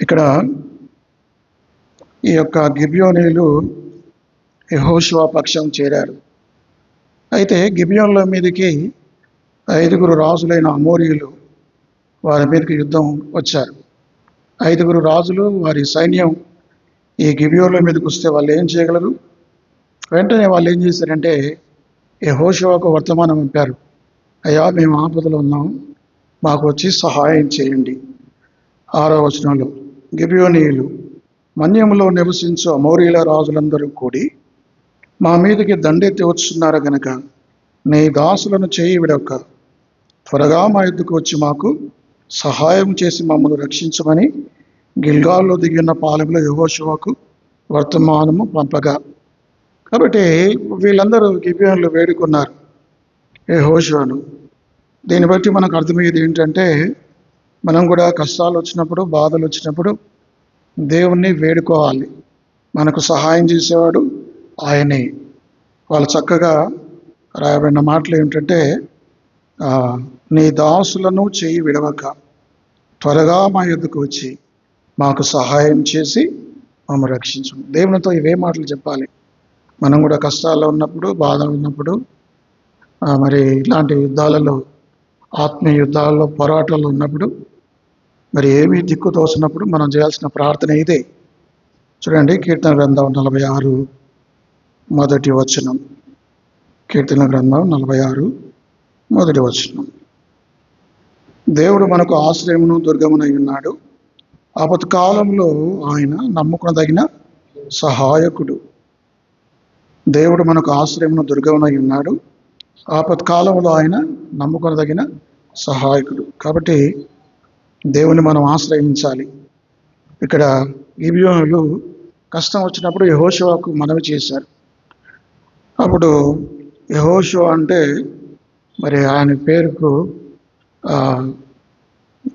ఇక్కడ ఈ యొక్క గిబియోనీలు యహోశివా పక్షం చేరారు. అయితే గిబియోన్ల మీదకి ఐదుగురు రాజులైన అమోరియులు వారి మీదకి యుద్ధం వచ్చారు. ఐదుగురు రాజులు వారి సైన్యం ఈ గిబియోన్ల మీదకి వస్తే వాళ్ళు ఏం చేయగలరు? వెంటనే వాళ్ళు ఏం చేశారంటే యెహోషువకు వర్తమానం పంపారు. అయ్యా మేము ఆపదలో ఉన్నాం. మాకు వచ్చి సహాయం చేయండి. ఆరో వచనంలో గిబియోనీయులు. మన్యంలో నివసించు అమౌరీల రాజులందరూ కూడి మా మీదకి దండెత్తి వస్తున్నారు గనక నీ దాసులను చేయి విడవక త్వరగా మా ఎద్దుకు వచ్చి మాకు సహాయం చేసి మమ్మల్ని రక్షించమని గిల్గాల్లో దిగిన పాలెంలో యహోశివకు వర్తమానము పంపగా. కాబట్టి వీళ్ళందరూ గిబియోన్లు వేడుకున్నారు. యెహోషువను. దీన్ని బట్టి మనకు అర్థమయ్యేది ఏంటంటే మనం కూడా కష్టాలు వచ్చినప్పుడు బాధలు వచ్చినప్పుడు దేవుణ్ణి వేడుకోవాలి. మనకు సహాయం చేసేవాడు ఆయనే. వాళ్ళు చక్కగా రాయబడిన మాటలు ఏమిటంటే నీ దాసులను చేయి విడవక త్వరగా మా యొద్దకు వచ్చి మాకు సహాయం చేసి మమ్మల్ని రక్షించు దేవునితో ఇవే మాటలు చెప్పాలి. మనం కూడా కష్టాల్లో ఉన్నప్పుడు బాధలు ఉన్నప్పుడు మరి ఇలాంటి యుద్ధాలలో ఆత్మీయ యుద్ధాల్లో పోరాటాలు ఉన్నప్పుడు మరి ఏమీ దిక్కు తోసినప్పుడు మనం చేయాల్సిన ప్రార్థన ఇదే. చూడండి కీర్తన గ్రంథం నలభై ఆరు మొదటి వచనం. కీర్తన గ్రంథం నలభై ఆరు మొదటి వచనం. దేవుడు మనకు ఆశ్రయమును దుర్గమునై ఉన్నాడు. ఆపత్కాలంలో ఆయన నమ్ముకునదగిన సహాయకుడు. దేవుడు మనకు ఆశ్రయమును దుర్గమునై ఉన్నాడు. ఆపత్కాలంలో ఆయన నమ్ముకొనదగిన సహాయకుడు. కాబట్టి దేవుని మనం ఆశ్రయించాలి. ఇక్కడ గిబియోనులు కష్టం వచ్చినప్పుడు యహోశివాకు మనవి చేశారు. అప్పుడు యహోశివ అంటే మరి ఆయన పేరుకు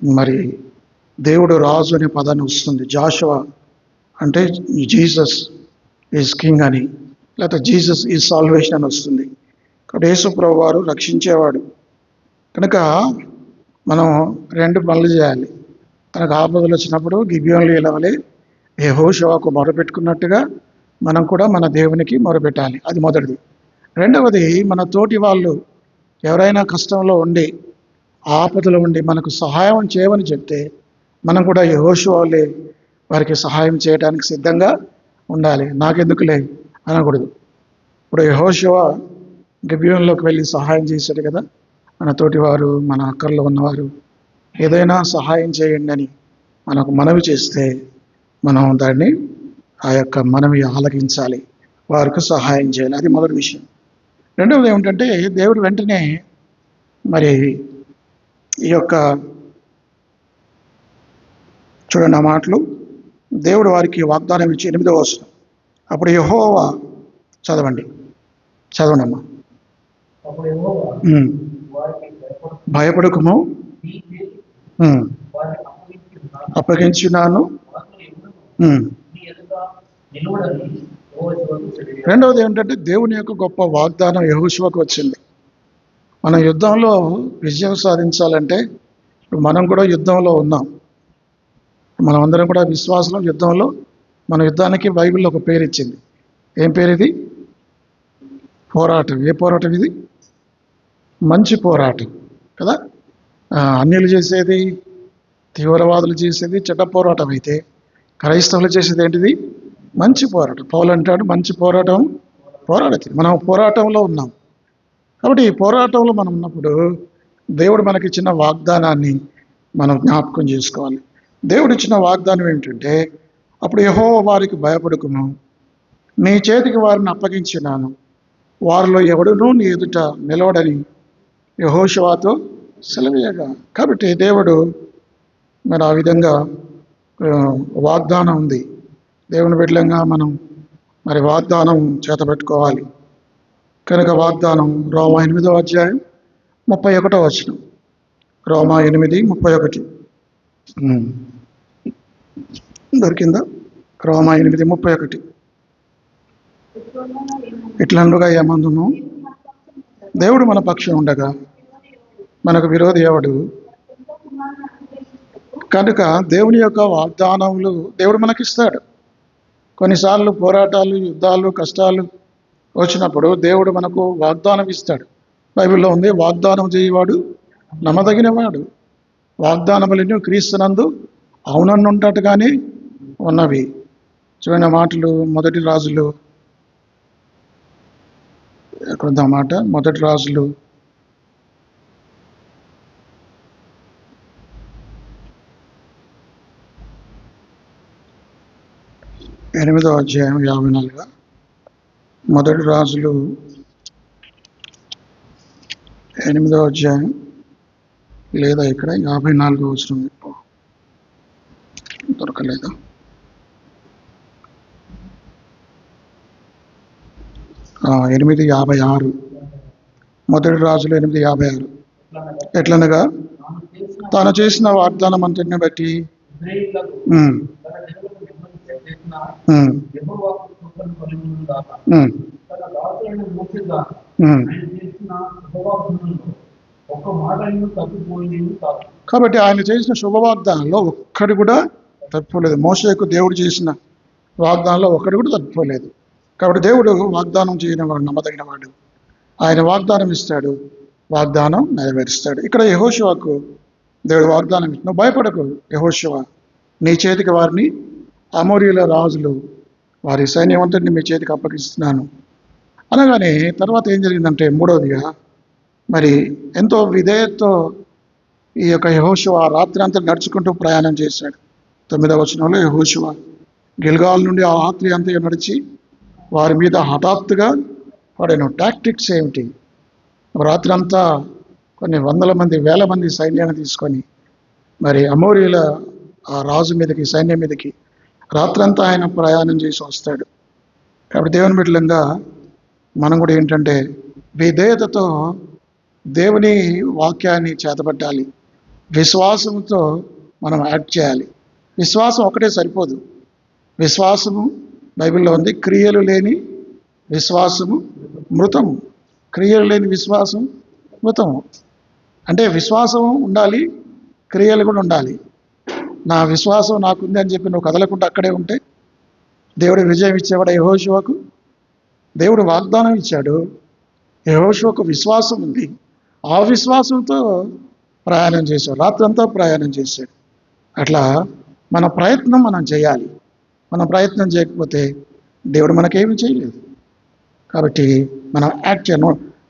మరి దేవుడు రాజు అనే పదాన్ని వస్తుంది. జాషువా అంటే జీసస్ ఈజ్ కింగ్ అని లేకపోతే జీసస్ ఈజ్ సాల్వేషన్ అని వస్తుంది. కాబట్టి యేసుప్రభు వారు రక్షించేవాడు. కనుక మనం రెండు పనులు చేయాలి. తనకు ఆపదలు వచ్చినప్పుడు గిబియోన్లు ఇలవలి యెహోషువకు మొరపెట్టుకున్నట్టుగా మనం కూడా మన దేవునికి మొరపెట్టాలి. అది మొదటిది. రెండవది మన తోటి వాళ్ళు ఎవరైనా కష్టంలో ఉండి ఆపదలో ఉండి మనకు సహాయం చేయమని చెప్తే మనం కూడా యెహోషువలే వారికి సహాయం చేయడానికి సిద్ధంగా ఉండాలి. నాకెందుకులే అనకూడదు. ఇప్పుడు యెహోషువ గిబియోన్లోకి వెళ్ళి సహాయం చేశాడు కదా. మన తోటి వారు మన అక్కర్లో ఉన్నవారు ఏదైనా సహాయం చేయండి అని మనకు మనవి చేస్తే మనం దాన్ని ఆ యొక్క మనవి ఆలకించాలి. వారికి సహాయం చేయాలి. అది మొదటి విషయం. రెండవది ఏమిటంటే దేవుడు వెంటనే మరి ఈ యొక్క చూడండి ఆ మాటలు. దేవుడు వారికి వాగ్దానం ఇచ్చి ఎనిమిదవ వచనం. అప్పుడు యెహోవా చదవండి. చదవండి అమ్మా అప్పుడు భయపడకము అప్పగించున్నాను. రెండవది ఏంటంటే దేవుని యొక్క గొప్ప వాగ్దానం యహోశివకు వచ్చింది. మన యుద్ధంలో విజయం సాధించాలంటే మనం కూడా యుద్ధంలో ఉన్నాం. మనం అందరం కూడా విశ్వాసం యుద్ధంలో మన యుద్ధానికి బైబిల్లో ఒక పేరు ఇచ్చింది. ఏం పేరు ఇది? పోరాటం. ఏ పోరాటం ఇది? మంచి పోరాటం. కదా? అన్యులు చేసేది తీవ్రవాదులు చేసేది చెడ్డ పోరాటం అయితే క్రైస్తవులు చేసేది ఏంటిది? మంచి పోరాటం. పౌలు అంటాడు మంచి పోరాటం పోరాడతి. మనం పోరాటంలో ఉన్నాం. కాబట్టి ఈ పోరాటంలో మనం ఉన్నప్పుడు దేవుడు మనకి ఇచ్చిన వాగ్దానాన్ని మనం జ్ఞాపకం చేసుకోవాలి. దేవుడు ఇచ్చిన వాగ్దానం ఏమిటంటే అప్పుడు యహో వారికి భయపడుకును నీ చేతికి వారిని అప్పగించినాను. వారిలో ఎవడునూ నీ ఎదుట నిలవడని యహోషవాతో సెలవేయగా. కాబట్టి దేవుడు మరి ఆ విధంగా వాగ్దానం ఉంది. దేవుని బిడ్డలంగా మనం మరి వాగ్దానం చేతబెట్టుకోవాలి కనుక వాగ్దానం రోమా ఎనిమిదో అధ్యాయం ముప్పై ఒకటో వచనం. రోమా ఎనిమిది ముప్పై ఒకటి. దొరికిందా? రోమా ఎనిమిది ముప్పై ఒకటి. ఇట్లండుగా ఏమందును? దేవుడు మన పక్షం ఉండగా మనకు విరోధి ఎవడు? కనుక దేవుని యొక్క వాగ్దానములు దేవుడు మనకిస్తాడు. కొన్నిసార్లు పోరాటాలు యుద్ధాలు కష్టాలు వచ్చినప్పుడు దేవుడు మనకు వాగ్దానం ఇస్తాడు. బైబిల్లో ఉంది వాగ్దానం చేయవాడు నమ్మదగినవాడు. వాగ్దానములను క్రీస్తునందు అవునన్ను కానీ ఉన్నవి. చూడండి మాటలు మొదటి రాజులు. ఎక్కడ మాట? మొదటి రాజులు ఎనిమిదో అధ్యాయం యాభై నాలుగు. మొదటి రాజులు ఎనిమిదో అధ్యాయం లేదా ఇక్కడ యాభై నాలుగు వచ్చిన దొరకలేదా. ఆ, ఎనిమిది యాభై ఆరు. మొదటి రాజులు ఎనిమిది యాభై ఆరు. ఎట్లనగా? చేసిన తాను చేసిన వాగ్దానం అంతటిని బట్టి కాబట్టి ఆయన చేసిన శుభవాగ్దానంలో ఒక్కడి కూడా తప్పిపోలేదు. మోసకు దేవుడు చేసిన వాగ్దానంలో ఒక్కడి కూడా తప్పిపోలేదు. కాబట్టి దేవుడు వాగ్దానం చేయని వాడు నమ్మదగిన వాడు. ఆయన వాగ్దానం ఇస్తాడు వాగ్దానం నెరవేరుస్తాడు. ఇక్కడ యహోశివకు దేవుడు వాగ్దానం ఇచ్చి నువ్వు భయపడకు యహోశివ నీ చేతికి వారిని అమోరియుల రాజులు వారి సైన్యమంతటిని మీ చేతికి అప్పగిస్తున్నాను. అనగానే తర్వాత ఏం జరిగిందంటే మూడవదిగా మరి ఎంతో విధేయతతో ఈ యొక్క యహోశివ రాత్రి అంతా నడుచుకుంటూ ప్రయాణం చేశాడు. తొమ్మిదవ వచనంలో యహోశివ గిల్గాల్ నుండి ఆ రాత్రి అంతా నడిచి వారి మీద హఠాత్తుగా వాడైన టాక్టిక్స్ ఏమిటి? రాత్రి అంతా కొన్ని వందల మంది వేల మంది సైన్యాన్ని తీసుకొని మరి అమోరియుల ఆ రాజు మీదకి సైన్యం మీదకి రాత్రంతా ఆయన ప్రయాణం చేసి వస్తాడు. కాబట్టి దేవుని బిడ్డలంగా మనం కూడా ఏంటంటే విధేయతతో దేవుని వాక్యాన్ని చేతపట్టాలి. విశ్వాసంతో మనం యాక్ట్ చేయాలి. విశ్వాసం ఒకటే సరిపోదు. విశ్వాసము బైబిల్లో ఉంది క్రియలు లేని విశ్వాసము మృతము. క్రియలు లేని విశ్వాసం మృతము. అంటే విశ్వాసం ఉండాలి క్రియలు కూడా ఉండాలి. నా విశ్వాసం నాకుంది అని చెప్పి నువ్వు కదలకుండా అక్కడే ఉంటే దేవుడు విజయం ఇచ్చేవాడు యహోశివకు దేవుడు వాగ్దానం ఇచ్చాడు. యహోశివకు విశ్వాసం ఉంది. ఆ విశ్వాసంతో ప్రయాణం చేశాడు. రాత్రంతా ప్రయాణం చేశాడు. అట్లా మన ప్రయత్నం మనం చేయాలి. మన ప్రయత్నం చేయకపోతే దేవుడు మనకేమి చేయలేదు. కాబట్టి మనం యాక్ట్ చే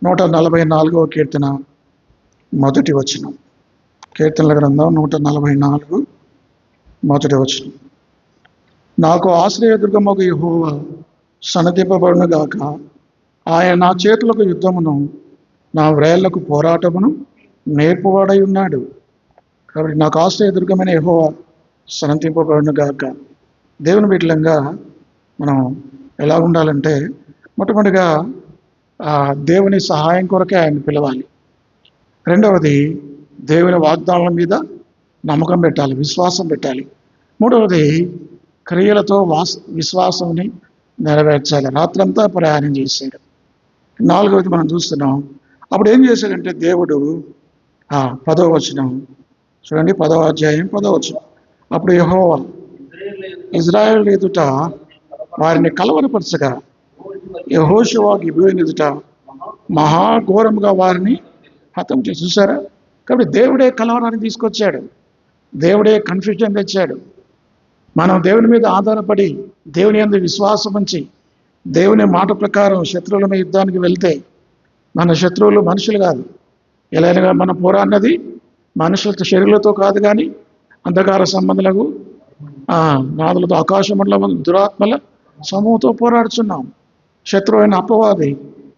నూట నలభై నాలుగో కీర్తన మొదటి వచ్చిన కీర్తనల గ్రంథం నూట నలభై నాలుగు. మొదటి వచనం. నాకు ఆశ్రయదుర్గమకు యహోవ సన్నదింపబడును గాక. ఆయన నా చేతులకు యుద్ధమును నా వ్రేళ్ళకు పోరాటమును నేర్పువాడై ఉన్నాడు. కాబట్టి నాకు ఆశ్రయదుర్గమైన యహోవ సన్నతింపబడును గాక. దేవుని బిడ్డలంగా మనం ఎలా ఉండాలంటే మొట్టమొదటిగా ఆ దేవుని సహాయం కొరకే ఆయన పిలవాలి. రెండవది దేవుని వాగ్దానాల మీద నమ్మకం పెట్టాలి విశ్వాసం పెట్టాలి. మూడవది క్రియలతో వాస్ విశ్వాసంని నెరవేర్చాలి. రాత్రంతా ప్రయాణం చేశాడు. నాలుగవది మనం చూస్తున్నాం అప్పుడు ఏం చేశాడంటే దేవుడు పదవ వచనం. చూడండి పదవ అధ్యాయం పదవ వచనం. అప్పుడు యహోవా ఇజ్రాయెల్ ఎదుట వారిని కలవరపరచగా యహోశివా గిబియోన్ ఎదుట మహాఘోరంగా వారిని హతం చేసి చూసారా కాబట్టి దేవుడే కలవరాన్ని తీసుకొచ్చాడు. దేవుడే కన్ఫ్యూజన్ తెచ్చాడు. మనం దేవుని మీద ఆధారపడి దేవుని అందు విశ్వాసం ఉంచి దేవుని మాట ప్రకారం శత్రువుల మీద యుద్ధానికి వెళ్తే మన శత్రువులు మనుషులు కాదు. ఎలాగా మన పోరాన్నది మనుషులతో శరీరులతో కాదు కానీ అంధకార సంబంధులకు ఆ, నాదులతో ఆకాశమండల దురాత్మల సమూహంతో పోరాడుచున్నాం. శత్రువు అయిన అపవాది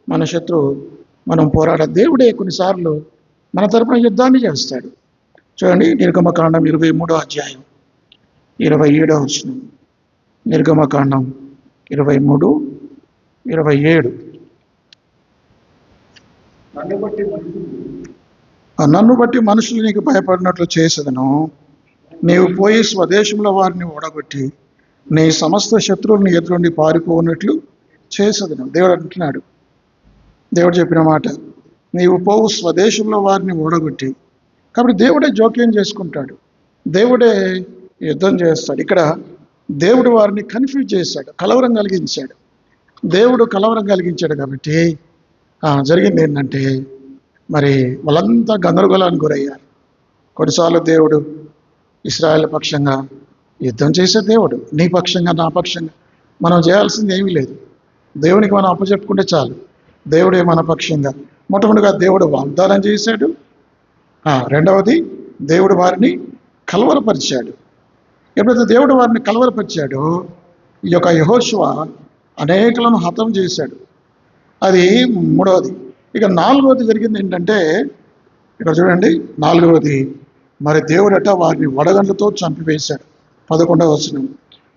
మన శత్రువు. మనం పోరాడ దేవుడే కొన్నిసార్లు మన తరపున యుద్ధాన్ని చేస్తాడు. చూడండి నిర్గమకాండం ఇరవై మూడో అధ్యాయం ఇరవై ఏడో వచ్చిన నిర్గమకాండం ఇరవై మూడు ఇరవై ఏడు. నన్ను బట్టి మనుషులు. ఆ నన్ను బట్టి మనుషులు నీకు భయపడినట్లు చేసేదను. నీవు పోయి స్వదేశంలో వారిని ఓడగొట్టి నీ సమస్త శత్రువులను ఎదురుండి పారిపోనట్లు చేసేదను. దేవుడు అంటున్నాడు. దేవుడు చెప్పిన మాట నీవు పోవు స్వదేశంలో వారిని ఓడగొట్టి కాబట్టి దేవుడే జోక్యం చేసుకుంటాడు. దేవుడే యుద్ధం చేస్తాడు. ఇక్కడ దేవుడు వారిని కన్ఫ్యూజ్ చేశాడు కలవరం కలిగించాడు. దేవుడు కలవరం కలిగించాడు కాబట్టి జరిగింది ఏంటంటే మరి వాళ్ళంతా గందరగోళానికి గురయ్యారు. కొన్నిసార్లు దేవుడు ఇస్రాయల్ పక్షంగా యుద్ధం చేసే దేవుడు నీ పక్షంగా నా పక్షంగా మనం చేయాల్సింది ఏమీ లేదు. దేవునికి మనం అప్పచెప్పుకుంటే చాలు. దేవుడే మన పక్షంగా. మొట్టమొదటిగా దేవుడు వాగ్దానం చేశాడు. రెండవది దేవుడు వారిని కలవరపరిచాడు. ఎప్పుడైతే దేవుడు వారిని కలవరపరిచాడో ఈ యొక్క యహోశివ అనేకులను హతం చేశాడు. అది మూడవది. ఇక నాలుగవది జరిగింది ఏంటంటే ఇక్కడ చూడండి నాలుగవది మరి దేవుడట వారిని వడగండ్లతో చంపివేశాడు. పదకొండవ వచనం.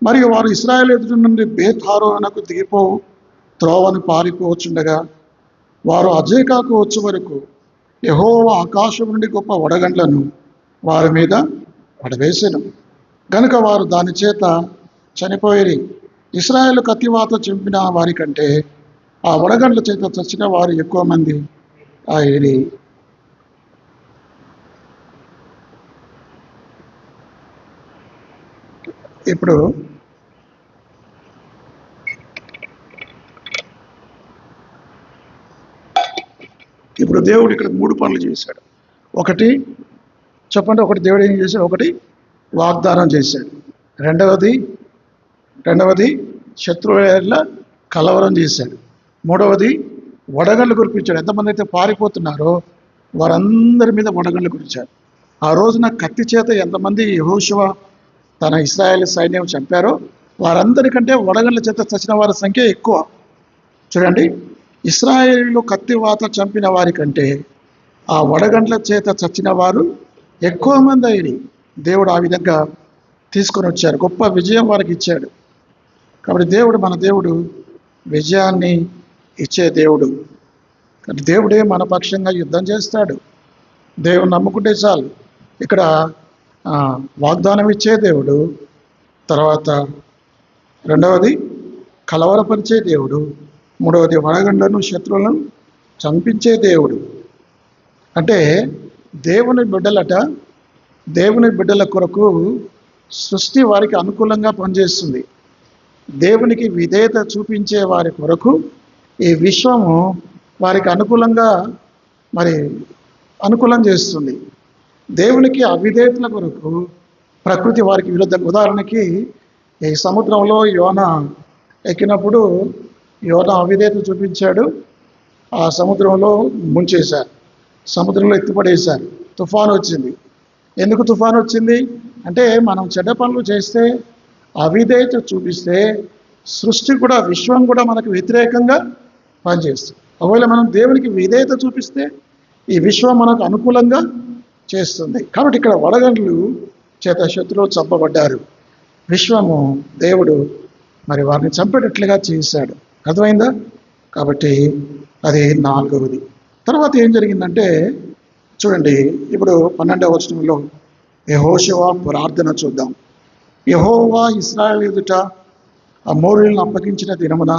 మరియు వారు ఇస్రాయల్ ఎదుటి నుండి బేతారోనకు దిగిపోవు త్రోవను పారిపోవచ్చుండగా వారు అజేకాకు వచ్చే వరకు యహోవ ఆకాశం నుండి గొప్ప వడగండ్లను వారి మీద పడవేసెను. గనుక వారు దాని చేత చనిపోయేది ఇస్రాయేల్ కత్తివాత చంపిన వారి కంటే ఆ వడగండ్ల చేత చచ్చిన వారు ఎక్కువ మంది అయ్యేది ఇప్పుడు ఇప్పుడు దేవుడు ఇక్కడ మూడు పనులు చేశాడు. ఒకటి చెప్పండి ఒకటి దేవుడు ఏం చేశాడు? ఒకటి వాగ్దానం చేశాడు. రెండవది రెండవది శత్రువుల కలవరం చేశాడు. మూడవది వడగళ్ళు కురిపించాడు. ఎంతమంది అయితే పారిపోతున్నారో వారందరి మీద వడగళ్ళు కురిచాడు ఆ రోజున కత్తి చేత ఎంతమంది యహోశివ తన ఇస్రాయేల్ సైన్యం చంపారో వారందరికంటే వడగళ్ళ చేత చచ్చిన వారి సంఖ్య ఎక్కువ. చూడండి ఇస్రాయేలు కత్తివాత చంపిన వారి కంటే ఆ వడగండ్ల చేత చచ్చిన వారు ఎక్కువ మంది అయిన దేవుడు ఆ విధంగా తీసుకొని వచ్చారు గొప్ప విజయం వారికి ఇచ్చాడు. కాబట్టి దేవుడు మన దేవుడు విజయాన్ని ఇచ్చే దేవుడు. కానీ దేవుడే మన పక్షంగా యుద్ధం చేస్తాడు. దేవుడు నమ్ముకుంటే చాలు. ఇక్కడ వాగ్దానం ఇచ్చే దేవుడు తర్వాత రెండవది కలవరపరిచే దేవుడు. మూడవది వడగండ్లను శత్రువులను చంపించే దేవుడు. అంటే దేవుని బిడ్డలట దేవుని బిడ్డల కొరకు సృష్టి వారికి అనుకూలంగా పనిచేస్తుంది. దేవునికి విధేయత చూపించే వారి కొరకు ఈ విశ్వము వారికి అనుకూలంగా మరి అనుకూలం చేస్తుంది. దేవునికి అవిధేయతల కొరకు ప్రకృతి వారికి విరుద్ధంగా ఉదాహరణకి ఈ సముద్రంలో యోన ఎక్కినప్పుడు యోన అవిధేత చూపించాడు. ఆ సముద్రంలో ముంచేశారు. సముద్రంలో ఎత్తిపడేశారు. తుఫాను వచ్చింది. ఎందుకు తుఫాను వచ్చింది? అంటే మనం చెడ్డ పనులు చేస్తే అవిధేయత చూపిస్తే సృష్టి కూడా విశ్వం కూడా మనకు వ్యతిరేకంగా పనిచేస్తుంది. ఒకవేళ మనం దేవునికి విధేయత చూపిస్తే ఈ విశ్వం మనకు అనుకూలంగా చేస్తుంది. కాబట్టి ఇక్కడ వడగండ్లు చేత శత్రువు చంపబడ్డారు. విశ్వము దేవుడు మరి వారిని చంపేటట్లుగా చేశాడు. అర్థమైందా? కాబట్టి అది నాలుగవది. తర్వాత ఏం జరిగిందంటే చూడండి ఇప్పుడు పన్నెండవ వచనంలో యెహోషువ ప్రార్థన చూద్దాం. యహోవా ఇస్రాయల్ ఎదుట అమోరులను అప్పగించిన దినమున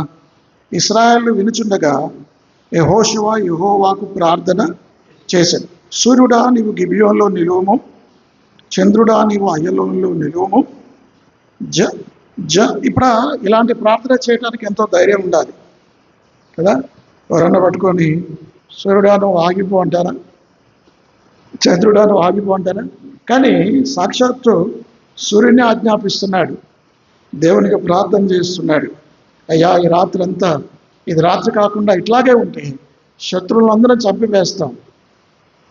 ఇస్రాయల్ వినుచుండగా యహోశివ యహోవాకు ప్రార్థన చేశాడు. సూర్యుడా నీవు గిబియోన్లో నిలువము చంద్రుడా నీవు అయ్యలోన్లో నిలువము జ జ ఇప్పుడు ఇలాంటి ప్రార్థన చేయడానికి ఎంతో ధైర్యం ఉండాలి. కదా? ఎవరన్నా పట్టుకొని సూర్యుడా నువ్వు ఆగిపో అంటారా? చంద్రుడా నువ్వు ఆగిపో అంటారా? కానీ సాక్షాత్తు సూర్యుని ఆజ్ఞాపిస్తున్నాడు. దేవునికి ప్రార్థన చేస్తున్నాడు. అయ్యా ఈ రాత్రి అంతా ఇది రాత్రి కాకుండా ఇట్లాగే ఉంటే శత్రువులందరం చంపివేస్తాం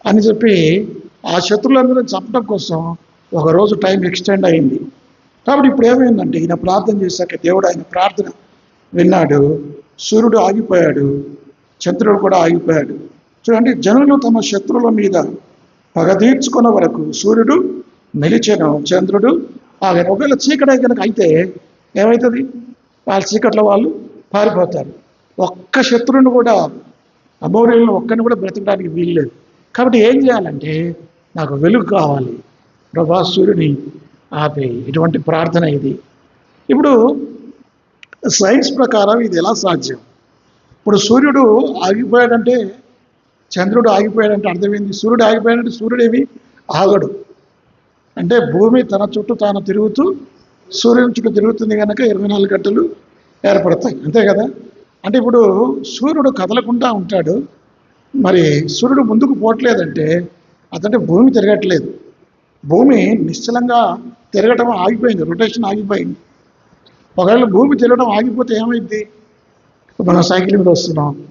అని చెప్పి ఆ శత్రువులందరం చంపడం కోసం ఒక రోజు టైం ఎక్స్టెండ్ అయింది. కాబట్టి ఇప్పుడు ఏమైందంటే ఈయన ప్రార్థన చేశాక దేవుడు ఆయన ప్రార్థన విన్నాడు సూర్యుడు ఆగిపోయాడు చంద్రుడు కూడా ఆగిపోయాడు. చూడండి జనులు తమ శత్రువుల మీద పగ తీర్చుకున్న వరకు సూర్యుడు నిలిచెను చంద్రుడు ఆగాను. ఒకవేళ చీకటి కనుక అయితే ఏమవుతుంది వాళ్ళ చీకట్లో వాళ్ళు పారిపోతారు. ఒక్క శత్రువుని కూడా అమౌర్యులను ఒక్కరిని కూడా బ్రతకడానికి వీల్లేదు. కాబట్టి ఏం చేయాలంటే నాకు వెలుగు కావాలి. ప్రభా సూర్యుని ఆపే ఇటువంటి ప్రార్థన ఇది. ఇప్పుడు సైన్స్ ప్రకారం ఇది ఎలా సాధ్యం? ఇప్పుడు సూర్యుడు ఆగిపోయాడంటే చంద్రుడు ఆగిపోయాడంటే అర్థమైంది సూర్యుడు ఆగిపోయాడంటే సూర్యుడు ఏమి ఆగడు. అంటే భూమి తన చుట్టూ తాను తిరుగుతూ సూర్యుని చుట్టూ తిరుగుతుంది కనుక ఇరవై నాలుగు గంటలు ఏర్పడతాయి. అంతే కదా? అంటే ఇప్పుడు సూర్యుడు కదలకుండా ఉంటాడు. మరి సూర్యుడు ముందుకు పోవట్లేదంటే అతఅంటే భూమి తిరగట్లేదు. భూమి నిశ్చలంగా తిరగటం ఆగిపోయింది రొటేషన్ ఆగిపోయింది. ఒకవేళ భూమి తిరగడం ఆగిపోతే ఏమైంది మనం సైకిల్ మీద వస్తున్నాం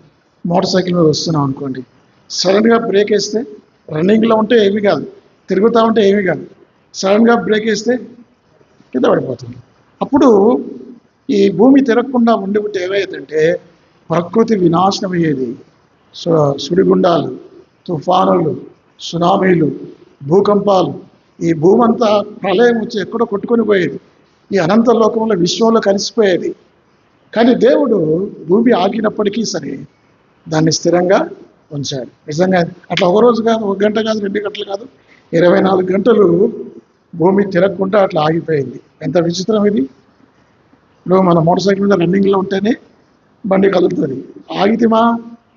మోటార్ సైకిల్ మీద వస్తున్నాం అనుకోండి. సడన్గా బ్రేక్ వేస్తే రన్నింగ్లో ఉంటే ఏమీ కాదు తిరుగుతూ ఉంటే ఏమీ కాదు. సడన్గా బ్రేక్ వేస్తే కింద పడిపోతుంది. అప్పుడు ఈ భూమి తిరగకుండా ఉండి ఉంటే ఏమయ్యేదంటే ప్రకృతి వినాశనం అయ్యేది సు- సుడిగుండాలు తుఫానులు సునామీలు భూకంపాలు ఈ భూమంతా ప్రళయం వచ్చి ఎక్కడో కొట్టుకొని పోయేది. ఈ అనంత లోకంలో విశ్వంలో కలిసిపోయేది. కానీ దేవుడు భూమి ఆగినప్పటికీ సరే దాన్ని స్థిరంగా ఉంచాడు. నిజంగా అట్లా ఒక రోజు కాదు ఒక గంట కాదు రెండు గంటలు కాదు ఇరవై నాలుగు గంటలు భూమి తిరగకుండా అట్లా ఆగిపోయింది. ఎంత విచిత్రం ఇది. ఇప్పుడు మన మోటార్ సైకిల్ మీద రన్నింగ్లో ఉంటేనే బండి కలుగుతుంది ఆగితే మా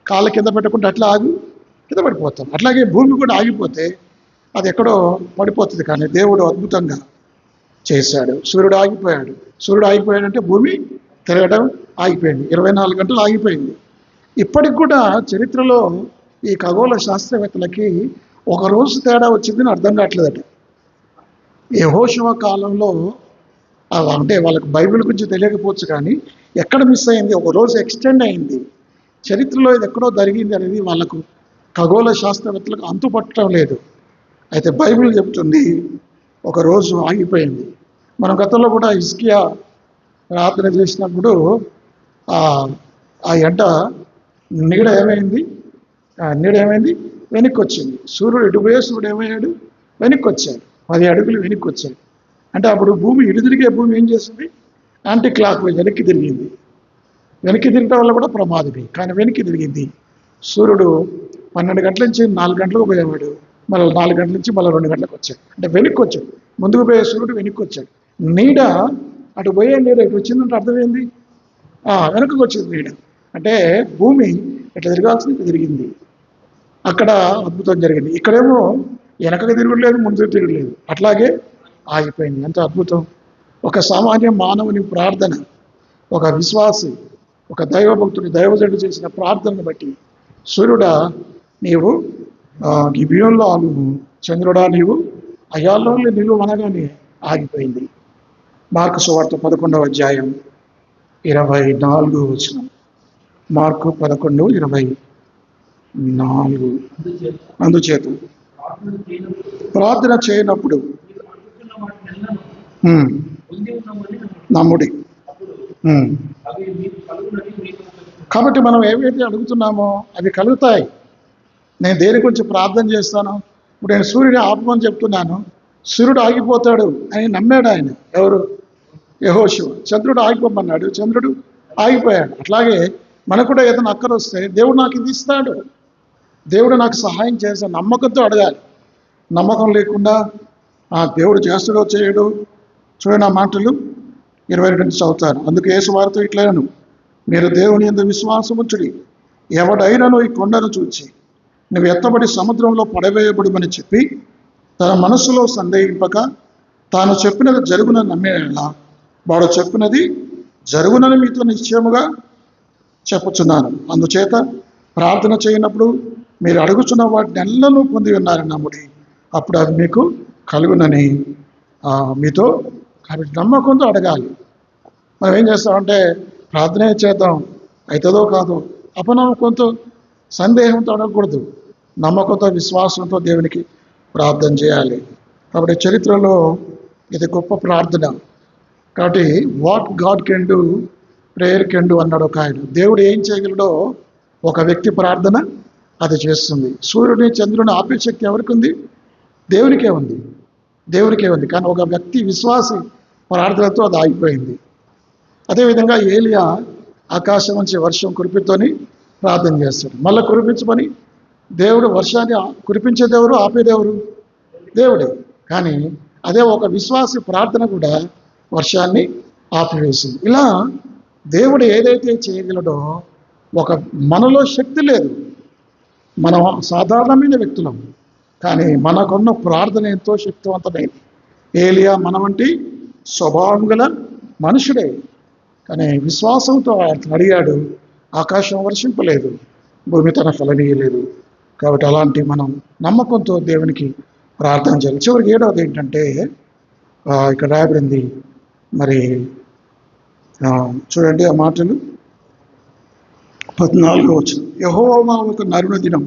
కాళ్ళ కింద పెట్టకుండా అట్లా ఆగి కింద పడిపోతాం. అట్లాగే భూమి కూడా ఆగిపోతే అది ఎక్కడో పడిపోతుంది కానీ దేవుడు అద్భుతంగా చేశాడు. సూర్యుడు ఆగిపోయాడు. సూర్యుడు ఆగిపోయాడంటే భూమి తిరగడం ఆగిపోయింది. ఇరవై నాలుగు గంటలు ఆగిపోయింది. ఇప్పటికి కూడా చరిత్రలో ఈ ఖగోళ శాస్త్రవేత్తలకి ఒక రోజు తేడా వచ్చిందని అర్థం కావట్లేదట. యెహోషువ కాలంలో అంటే వాళ్ళకి బైబిల్ గురించి తెలియకపోవచ్చు కానీ ఎక్కడ మిస్ అయింది? ఒక రోజు ఎక్స్టెండ్ అయింది. చరిత్రలో ఇది ఎక్కడో జరిగింది అనేది వాళ్ళకు ఖగోళ శాస్త్రవేత్తలకు అంతుపట్టడం లేదు. అయితే బైబిల్ చెప్తుంది ఒక రోజు ఆగిపోయింది. మనం గతంలో కూడా ఇస్కియా ప్రార్థన చేసినప్పుడు ఆ ఎంట నీడ ఏమైంది? నీడ ఏమైంది? వెనక్కి వచ్చింది సూర్యుడు ఇటుపోయే సూర్యుడు ఏమయ్యాడు? వెనక్కి వచ్చాడు పది అడుగులు వెనక్కి వచ్చాడు అంటే అప్పుడు భూమి ఇటు తిరిగే భూమి ఏం చేసింది? యాంటీ క్లాక్ వెనక్కి తిరిగింది. వెనక్కి తిరగటం వల్ల కూడా ప్రమాదమే. కానీ వెనక్కి తిరిగింది. సూర్యుడు పన్నెండు గంటల నుంచి నాలుగు గంటలకు పోయేవాడు. మళ్ళీ నాలుగు గంటల నుంచి మళ్ళీ రెండు గంటలకు వచ్చాడు. అంటే వెనక్కి వచ్చాడు ముందుకు పోయే సూర్యుడు వెనక్కి వచ్చాడు నీడ అటు పోయే నీడ ఇటు వచ్చిందంటే అర్థమైంది వెనక్కి వచ్చింది నీడ. అంటే భూమి ఇట్లా తిరగాల్సింది? ఇట్లా తిరిగింది. అక్కడ అద్భుతం జరిగింది. ఇక్కడేమో వెనకకు తిరగలేదు ముందుకు తిరగలేదు. అట్లాగే ఆగిపోయింది. ఎంత అద్భుతం. ఒక సామాన్య మానవుని ప్రార్థన ఒక విశ్వాసి ఒక దైవభక్తుడు దైవజనుడు చేసిన ప్రార్థనను బట్టి సూర్యుడా నీవు గిబియోన్లో నువ్వు చంద్రుడా నీవు అయాల్లో నీవు అనగానే ఆగిపోయింది. మార్కు సువార్త పదకొండవ అధ్యాయం ఇరవై నాలుగు వచ్చిన మార్కు పదకొండు ఇరవై నాలుగు. అందుచేత ప్రార్థన చేయనప్పుడు నమ్ముడి. కాబట్టి మనం ఏవైతే అడుగుతున్నామో అవి కలుగుతాయి. నేను దేని గురించి ప్రార్థన చేస్తాను? ఇప్పుడు నేను సూర్యుని ఆపమని చెప్తున్నాను. సూర్యుడు ఆగిపోతాడు అని నమ్మాడు ఆయన. ఎవరు? యహోశివ చంద్రుడు ఆగిపోమన్నాడు. చంద్రుడు ఆగిపోయాడు. అట్లాగే మనకు కూడా ఏదైనా అక్కర వస్తే దేవుడు నాకు ఇది ఇస్తాడు. దేవుడు నాకు సహాయం చేస్తాడు నమ్మకంతో అడగాలి. నమ్మకం లేకుండా ఆ దేవుడు చేస్తాడో చేయడు చూడని ఆ మాటలు. ఇరవై రెండు చదువుతారు. అందుకు యేసు వారితో ఇట్లను మీరు దేవుని ఎందు విశ్వాసముచ్చుడి ఎవడైనను ఈ కొండను చూచి నువ్వు ఎత్తబడి సముద్రంలో పడవేయబడుమని చెప్పి తన మనస్సులో సందేహింపక తాను చెప్పినది జరుగునని నమ్మేలా వాడు చెప్పినది జరుగునని మీతో నిశ్చయముగా చెప్పుచున్నాను. అందుచేత ప్రార్థన చేయనప్పుడు మీరు అడుగుచున్న వాటిని ఎల్లను పొంది ఉన్నారు నమ్ముడి. అప్పుడు అది మీకు కలుగునని మీతో కాబట్టి నమ్మకంతో అడగాలి. మనం ఏం చేస్తామంటే ప్రార్థనే చేద్దాం. అవుతుందో కాదో అపనమ్మకంతో సందేహంతో అడగకూడదు. నమ్మకంతో విశ్వాసంతో దేవునికి ప్రార్థన చేయాలి. కాబట్టి చరిత్రలో ఇది గొప్ప ప్రార్థన. కాబట్టి what God can do prayer can do అన్నాడు ఒక ఆయన. దేవుడు ఏం చేయగలడో ఒక వ్యక్తి ప్రార్థన అది చేస్తుంది. సూర్యుడిని చంద్రుని ఆపే శక్తి ఎవరికి ఉంది? దేవునికే ఉంది. దేవునికే ఉంది. కానీ ఒక వ్యక్తి విశ్వాసి ప్రార్థనతో అది ఆగిపోయింది. అదేవిధంగా ఏలియా ఆకాశం నుంచి వర్షం కురిపితోని ప్రార్థన చేస్తాడు. మళ్ళీ కురిపించమని దేవుడు వర్షాన్ని ఆ- కురిపించే దేవుడు దేవుడే? కానీ అదే ఒక విశ్వాసి ప్రార్థన కూడా వర్షాన్ని ఆపివేసింది. ఇలా దేవుడు ఏదైతే చేయగలడో ఒక మనలో శక్తి లేదు. మనం సాధారణమైన వ్యక్తులం. కానీ మనకున్న ప్రార్థన ఎంతో శక్తివంతమైంది ఏలియా మన వంటి స్వభావం గల మనుషుడే. కానీ విశ్వాసంతో అడిగాడు ఆకాశం వర్షింపలేదు భూమి తన ఫలనీయలేదు. కాబట్టి అలాంటి మనం నమ్మకంతో దేవునికి ప్రార్థన చేయాలి. చివరికి ఏడవది ఏంటంటే ఇక్కడ రాయబడింది మరి చూడండి ఆ మాటలు. పద్నాలుగు వచ్చిన యహోవా ఒక నరుణ దినం.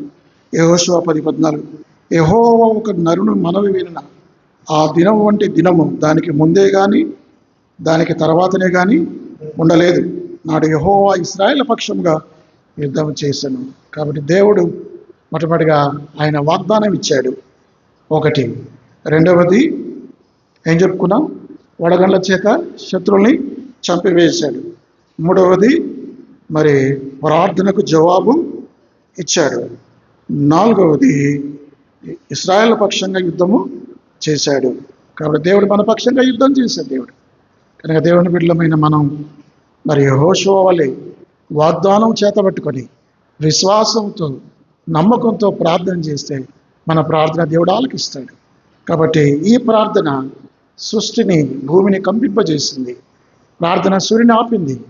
యహోశివ పది పద్నాలుగు. యహోవా ఒక నరును మనవి వినిన. ఆ దినం వంటి దినము దానికి ముందే కానీ దానికి తర్వాతనే కానీ ఉండలేదు. నాడు యహోవా ఇస్రాయేల్ పక్షంగా యుద్ధం చేశాను. కాబట్టి దేవుడు మొట్టమొదటిగా ఆయన వాగ్దానం ఇచ్చాడు. ఒకటి. రెండవది ఏం చెప్పుకున్నాం? వడగండ్ల చేత శత్రువుల్ని చంపివేశాడు. మూడవది మరి ప్రార్థనకు జవాబు ఇచ్చాడు. నాలుగవది ఇస్రాయల్ పక్షంగా యుద్ధము చేశాడు. కాబట్టి దేవుడు మన పక్షంగా యుద్ధం చేశాడు దేవుడు. కనుక దేవుని బిడ్డలమైన మనం మరి హోషో వలె వాగ్దానం చేతబట్టుకొని విశ్వాసంతో నమ్మకంతో ప్రార్థన చేస్తే మన ప్రార్థన దేవుడు ఆలకిస్తాడు. కాబట్టి ఈ ప్రార్థన సృష్టిని భూమిని కంపింపజేసింది. ప్రార్థన సూర్యుని ఆపింది.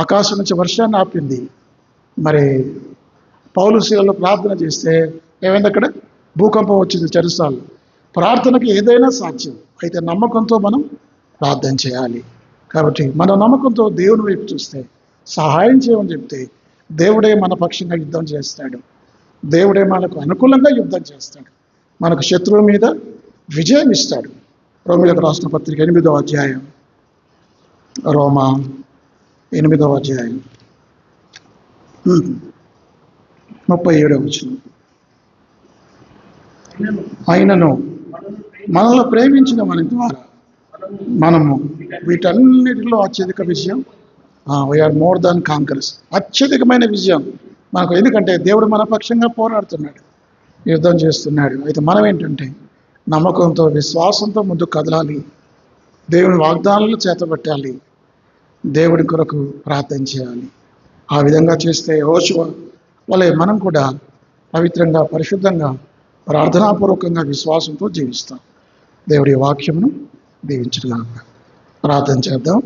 ఆకాశం నుంచి వర్షాన్ని ఆపింది. మరి పౌలుశీలలో ప్రార్థన చేస్తే ఏమైంది అక్కడ? భూకంపం వచ్చింది చరుసాలు. ప్రార్థనకి ఏదైనా సాధ్యం. అయితే నమ్మకంతో మనం ప్రార్థన చేయాలి. కాబట్టి మన నమ్మకంతో దేవుని వైపు చూస్తే సహాయం చేయమని చెప్తే దేవుడే మన పక్షంగా యుద్ధం చేస్తాడు. దేవుడే మనకు అనుకూలంగా యుద్ధం చేస్తాడు. మనకు శత్రువు మీద విజయం ఇస్తాడు. రోమిలకు రాష్ట్ర పత్రిక ఎనిమిదవ అధ్యాయం. రోమా ఎనిమిదవ అధ్యాయం. ముప్పై ఏడవ వచ్చిన ఆయనను మనల్ని ప్రేమించిన మన ద్వారా మనము మనము వీటన్నిటిలో అత్యధిక విజయం వీఆర్ మోర్ దాన్ కాంకర్స్ అత్యధికమైన విజయం. మనకు ఎందుకంటే దేవుడు మన పక్షంగా పోరాడుతున్నాడు యుద్ధం చేస్తున్నాడు. అయితే మనం ఏంటంటే నమ్మకంతో విశ్వాసంతో ముందు కదలాలి. దేవుని వాగ్దానాలు చేతబట్టాలి దేవుడి కొరకు ప్రార్థన చేయాలి. ఆ విధంగా చేస్తే ఓశువ వలె మనం కూడా పవిత్రంగా పరిశుద్ధంగా ప్రార్థనాపూర్వకంగా విశ్వాసంతో జీవిస్తాం. దేవుడి వాక్యమును దీవించగా ప్రార్థన చేద్దాం.